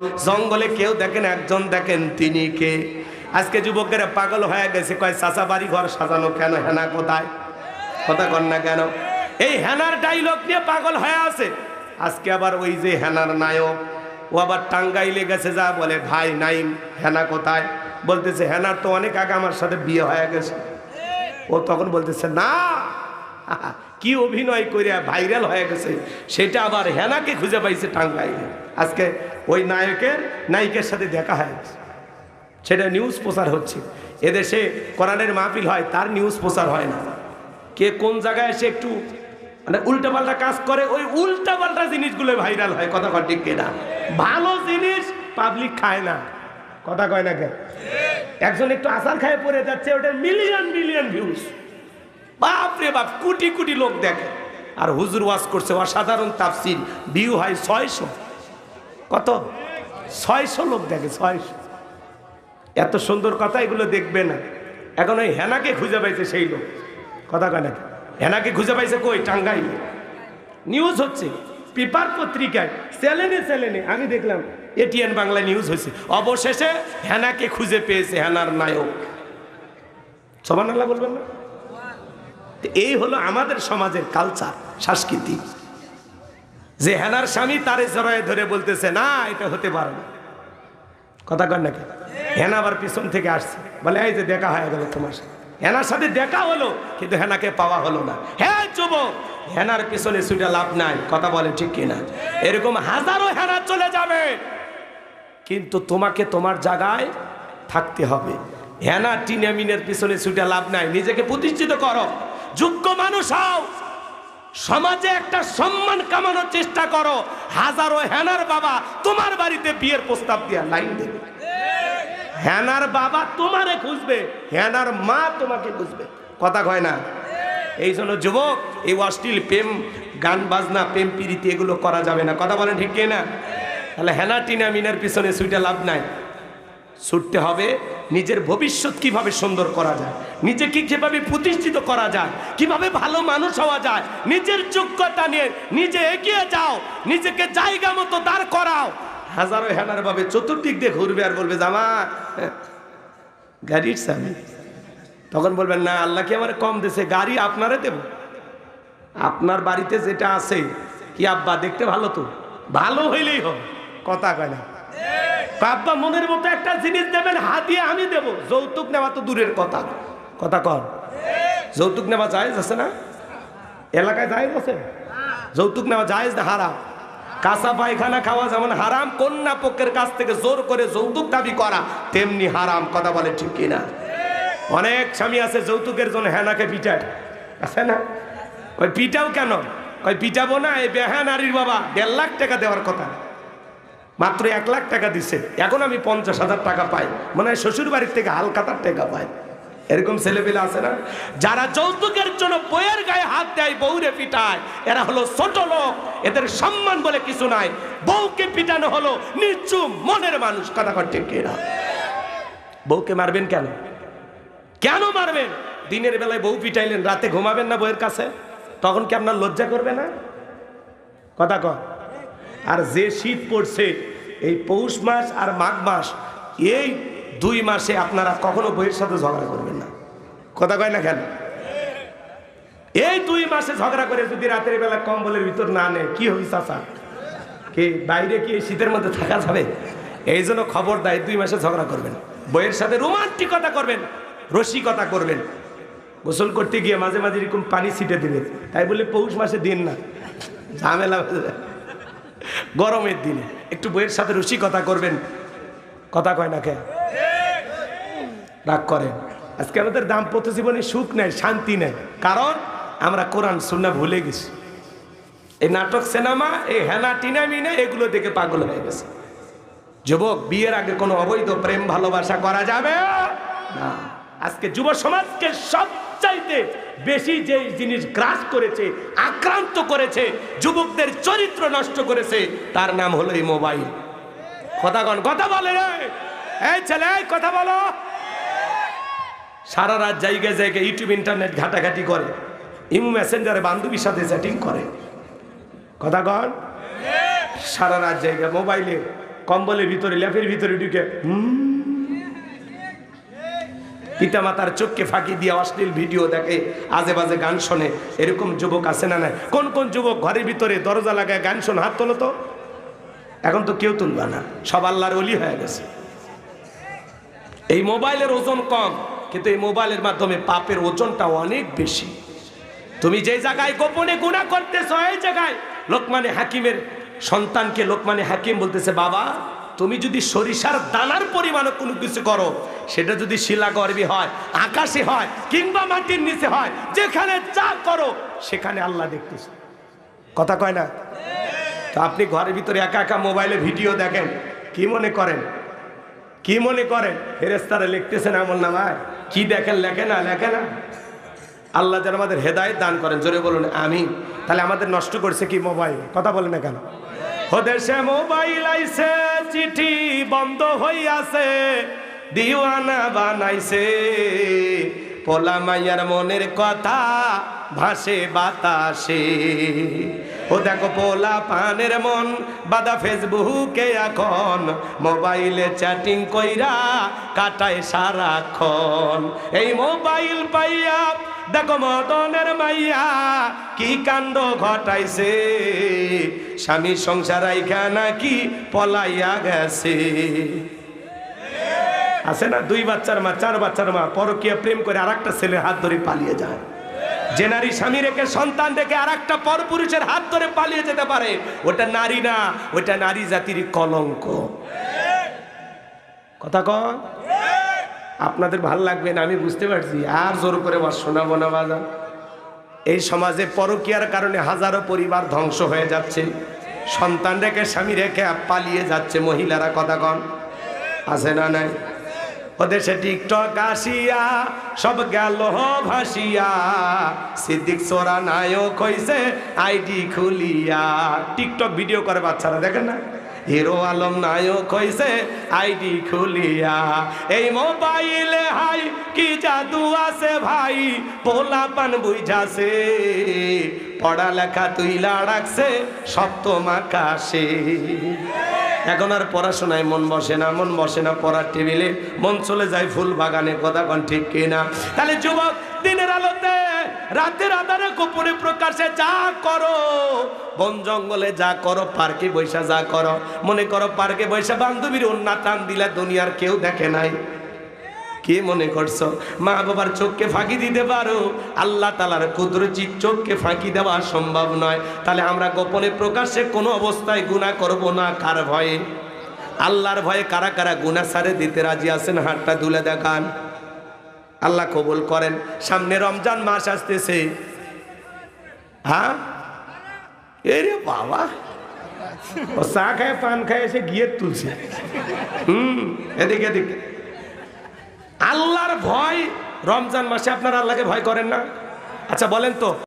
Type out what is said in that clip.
জঙ্গলে কেউ দেখেন, একজন দেখেন তিনি কে? আজকে যুবকেরা পাগল হয়ে গেছে, কয়, চাচা বাড়ি ঘর সাজানো কেন? হেনা কোথায়? কথা কন না কেন? এই হেনার ডাইলগ নিয়ে পাগল হয়ে আছে। আজকে আবার ওই যে হেনার নায়ক, ও আবার টাঙ্গাইলে গেছে যা বলে, ভাই, নাইম, হেনা কোথায়? বলতেছে, হেনার তো অনেক আগে আমার সাথে বিয়ে হয়ে গেছে। ও তখন বলতেছে, না, কি অভিনয় করে ভাইরাল হয়ে গেছে, সেটা আবার হেনাকে খুঁজে পাইছে টাঙ্গাইলে। আজকে ওই নায়কের, নায়িকের সাথে দেখা হয় সেটা নিউজ প্রচার হচ্ছে। এদেশে কোরআনের মাহফিল হয়, তার নিউজ প্রচার হয় না। কে কোন জায়গায় এসে একটু মানে উল্টাপাল্টা কাজ করে, ওই উল্টাপাল্টা জিনিসগুলো ভাইরাল হয়। কথা কয় ঠিক কিনা? ভালো জিনিস পাবলিক খায় না। কথা কয় না কে একজন একটু আসার খায়, পড়ে যাচ্ছে ওটা মিলিয়ন মিলিয়ন ভিউজ বাপ রে বাপ, কোটি কোটি লোক দেখে। আর হুজুর ওয়াজ করছে, অসাধারণ তাফসির। ভিউ হয় ছয়শো। কত? ছয়শো লোক দেখে, ছয়শো। এত সুন্দর কথা এগুলো দেখবে না। এখন ওই হেনাকে খুঁজে পাইছে সেই লোক। কথা কয় নাকি হেনাকে খুঁজে পাইছে কই? টাঙ্গাই নিউজ হচ্ছে, পেপার পত্রিকায় চ্যানেলে চ্যানেলে আমি দেখলাম, এটিএন বাংলা নিউজ হয়েছে অবশেষে হেনাকে খুঁজে পেয়েছে হেনার নায়ক। সমান আল্লাহ বলবেন না? এই হলো আমাদের সমাজের কালচার সংস্কৃতি যে হেনার স্বামী তারে জড়ায় ধরে বলতেছে, না, এটা হতে পারে না। কথা কর নাকি? হেনা আবার পিছন থেকে আসছে। বলে, এই যে দেখা হয়ে গেল তোমার সাথে। হেনার সাথে দেখা হলো, কিন্তু হেনাকে পাওয়া হলো না। হ্যাঁ যুবক! হেনার পিছনে ছুটে লাভ নাই, কথা বলে ঠিক কিনা এরকম হাজারো হেনা চলে যাবে। কিন্তু তোমাকে তোমার জায়গায় থাকতে হবে। হেনা টিনামিনের পিছনে ছুটে লাভ নাই, নিজেকে প্রতিষ্ঠিত করো। যোগ্য মানুষ হও। সমাজে একটা সম্মান কামানোর চেষ্টা করো। হাজারো হেনার বাবা তোমার বাড়িতে বিয়ের প্রস্তাব দিয়া লাইন দেবে। হেনার বাবা তোমারে খুঁজবে, হেনার মা তোমাকে খুঁজবে। কথা কয় না? এই জন্য যুবক, এই অশ্লীল প্রেম, গান, বাজনা, প্রেম, প্রীতি এগুলো করা যাবে না। কথা বলেন ঠিক না তাহলে হেনা টিনা মিনার পিছনে সুইটা লাভ নাই। ছুটতে হবে নিজের ভবিষ্যৎ কীভাবে সুন্দর করা যায়? নিজেকে কীভাবে প্রতিষ্ঠিত করা যায়? কীভাবে ভালো মানুষ হওয়া যায়? নিজের যোগ্যতা নিয়ে নিজে এগিয়ে যাও। নিজেকে জায়গা মতো দাঁড় করাও। হাজারো হেনার ভাবে চতুর্দিক দিয়ে ঘুরবে আর বলবে, জামা গাড়ির স্বামী তখন বলবেন, না, আল্লাহ কি আমার কম দেশে গাড়ি আপনারে দেব? আপনার বাড়িতে যেটা আছে, কি আব্বা, দেখতে ভালো তো? ভালো হইলেই হবে। কথা কয় না। আব্বা মনের মতো একটা জিনিস দেবেন, হাত দিয়ে আমি দেব। যৌতুক নেওয়া তো দূরের কথা। কথা কর যৌতুক নেওয়া যায় আছে না? এলাকায় যায় আছে? যৌতুক নেওয়া যায় না হারাম? কাঁচা পায়খানা খাওয়া যেমন হারাম, কন্যা পক্ষের কাছ থেকে জোর করে যৌতুক দাবি করা তেমনি হারাম, কথা বলে ঠিক কিনা? অনেক স্বামী আছে যৌতুকের জন্য হেনাকে পিটায়। আছে না? ওই পিটাও কেন? ওই পিটাবো না, এই বেহা নারীর বাবা, দেড় লাখ টাকা দেওয়ার কথা। মাত্র এক লাখ টাকা দিছে। এখন আমি পঞ্চাশ হাজার টাকা পাই। মনে শ্বশুর বাড়ির থেকে হালকাতার টাকা পাই। এরকম ছেলেপেলে আছে না? যারা যৌতুকের জন্য বইয়ের গায়ে হাত দেয়, বউরে পিটায়, এরা হলো ছোট লোক। এদের সম্মান বলে কিছু নাই। বউকে পিটানো হলো নিচুম মনের মানুষ। কথা করতে কেনা? বউকে মারবেন কেন? কেন মারবেন? দিনের বেলায় বউ পিটাইলেন, রাতে ঘুমাবেন না বউয়ের কাছে? তখন কি আপনার লজ্জা করবে না? কথা কর আর যে শীত পড়ছে, এই পৌষ মাস আর মাঘ মাস, এই দুই মাসে আপনারা কখনো বইয়ের সাথে ঝগড়া করবেন না। কথা কয় না কেন? এই দুই মাসে ঝগড়া করে যদি রাতের বেলা কম্বলের ভিতর না নেয়, কি হবি চাচা? কি, বাইরে কি শীতের মধ্যে থাকা যাবে? এই জন্য খবর দেয়, দুই মাসে ঝগড়া করবেন। বইয়ের সাথে রোমান্টিকতা করবেন, রসিকতা করবেন। গোসল করতে গিয়ে মাঝে মাঝে এরকম পানি ছিটে দিবেন। তাই বলে পৌষ মাসে দিন না। ঝামেলা। গরমের দিনে। একটু বইয়ের সাথে রসিকতা করবেন। কথা কয় না কে? রাগ করেন। আজকে আমাদের দাম্পত্য জীবনে সুখ নেই, শান্তি নেই। কারণ আমরা কোরআন সুন্না ভুলে গেছি। এই নাটক, সিনেমা, এই হেনা টিনা মিনা এগুলো দেখে পাগল হয়ে গেছে। যুবক, বিয়ের আগে কোনো অবৈধ প্রেম ভালোবাসা করা যাবে না। আজকে যুব সমাজকে সবচাইতে বেশি যে জিনিস গ্রাস করেছে, আক্রান্ত করেছে, যুবকদের চরিত্র নষ্ট করেছে, তার নাম হলো এই মোবাইল। কথা কন কথা বলে এই ছেলে, কথা বলো। সারা রাত জায়গায় জায়গায় ইউটিউব, ইন্টারনেট ঘাটাঘাটি করে। ইমু মেসেঞ্জারে বান্ধবীর সাথে চ্যাটিং করে। কথা কন সারা রাত জায়গা মোবাইলে কম্বলের ভিতরে, ল্যাপের ভিতরে ঢুকে, হুম? পিতামাতার চোখকে ফাঁকি দিয়ে অশ্লীল ভিডিও দেখে, আজে বাজে গান শোনে। এরকম যুবক আছে না নাই? কোন কোন যুবক ঘরের ভিতরে দরজা লাগায় গান শোন? হাত তোলো তো। এখন তো কেউ তুলবে না। সব আল্লাহর অলি হয়ে গেছে। এই মোবাইলের ওজন কম, কিন্তু এই মোবাইলের মাধ্যমে পাপের ওজনটা অনেক বেশি। তুমি যে জায়গায় গোপনে গুণা করতেছ, এই জায়গায় লোকমানে হাকিমের সন্তানকে লোকমানে হাকিম বলতেছে, বাবা তুমি যদি সরিষার দানার পরিমাণে কোনো কিছু করো, সেটা যদি শিলা গর্বি হয়, আকাশে হয়, কিংবা মাটির নিচে হয়, যেখানে যা করো, সেখানে আল্লাহ দেখতেছে। কথা কয় না? তো আপনি ঘরের ভিতরে একা একা মোবাইলে ভিডিও দেখেন, কি মনে করেন? কি মনে করেন? ফেরেস্তারা লিখতেছেন এমন না ভাই। কি দেখেন, লেখে না লেখে না। আল্লাহ যেন আমাদের হেদায়ত দান করেন। জোরে বলুন আমি তাহলে আমাদের নষ্ট করছে কি মোবাইল? কথা বলে না কেন? দেশে মোবাইল আইছে, চিঠি বন্ধ হইয়াছে, দিওয়ানা বানাইছে। পোলা মাইয়ার মনের কথা ভাসে বাতাসে। ও দেখো পোলা পানের মন, বাদা ফেসবুকে এখন মোবাইলে চ্যাটিং কইরা কাটায় সারাক্ষণ। এই মোবাইল পাইয়া দেখো মদনের মাইয়া কি কাণ্ড ঘটাইছে। স্বামী সংসার আইখা নাকি পলাইয়া গেছে। আছে না? দুই বাচ্চার মা, চার বাচ্চার মা, পরকিয়া প্রেম করে আর একটা ছেলের হাত ধরে পালিয়ে যায়। যে নারী স্বামী রেখে সন্তান রেখে আর একটা পরপুরুষের হাত ধরে পালিয়ে যেতে পারে, ওটা নারী না, ওটা নারী জাতির কলঙ্ক। কথা কন? আপনাদের ভালো লাগবে না, আমি বুঝতে পারছি। আর জোর করে বাস শোনাবো না বাজার এই সমাজে পরকিয়ার কারণে হাজারো পরিবার ধ্বংস হয়ে যাচ্ছে। সন্তান রেখে স্বামী রেখে পালিয়ে যাচ্ছে মহিলারা কথা কন আছে না নাই? ওদেশে টিকটক আসিয়া, সব গেল ভাসিয়া। সিদ্দিক সোরা নায়ক হইছে, আইডি খুলিয়া। টিকটক ভিডিও করে বাচ্চারা, দেখেন না? হিরো আলম নায়ক হইছে আইডি খুলিয়া। এই মোবাইলে হাই, কি জাদু আছে ভাই? পোলা পান বুঝাছে। পড়ালেখা তুইলা রাখছে, সপ্তম আকাশে। এখন আর পড়াশোনায় মন বসে না, মন বসে না পড়ার টেবিলে। মন চলে যায় ফুল বাগানে কথা কন ঠিক কিনা। তাহলে যুবক, দিনের আলোতে রাতের আধারে গোপনে প্রকাশে যা করো, বন জঙ্গলে যা করো, পার্কে বৈশা যা করো। মনে করো পার্কে বৈশা বান্ধবীর অন্য টান দিলে দুনিয়ার কেউ দেখে নাই। কে মনে করছ? মা বাবার চোখকে ফাঁকি দিতে পারো? আল্লাহ তালার কুদরতি চোখকে ফাঁকি দেওয়া সম্ভব নয়। তাহলে আমরা গোপনে প্রকাশ্যে কোনো অবস্থায় গুণা করব না, কার ভয়ে? আল্লাহর ভয়ে কারা কারা গুণা সারে দিতে রাজি আছেন? হাতটা তুলে দেখান। আল্লাহ কবুল করেন। সামনে রমজান মাস আসতেছে। হ্যাঁ? এরে বাবা। ও চা খায়, পান খায়, এসে গিয়ে তুলছে। হুম, এদিকে এদিকে। আল্লাহর ভয় রমজান মাসে আপনারা আল্লাহকে ভয় করেন না? আচ্ছা বলেন তো।